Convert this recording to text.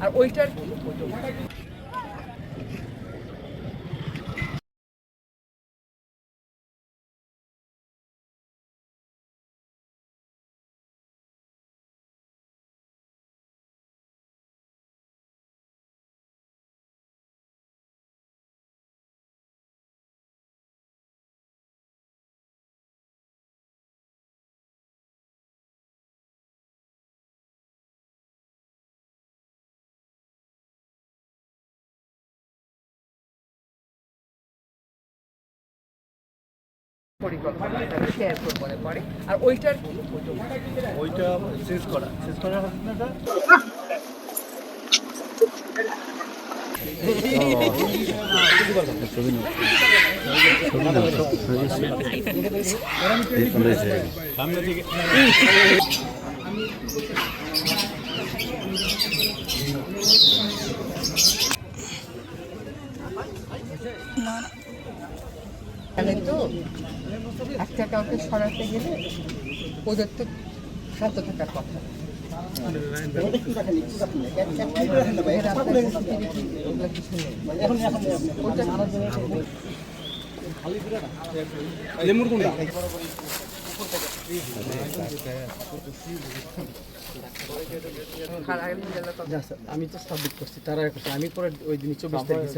আর ওইটার কি? পরিকল্পনা শেয়ার করব পরে। আর ওইটার কি ওইটা চেঞ্জ করা। চেঞ্জ করার ঘটনাটা সামনে তো একটা কাউকে সরাতে গেলে ওদের তো শান্ত থাকার কথা। আমি তো সাবমিট করছি, তারা করছে। আমি পরে ওই দিন চব্বিশ তারিখ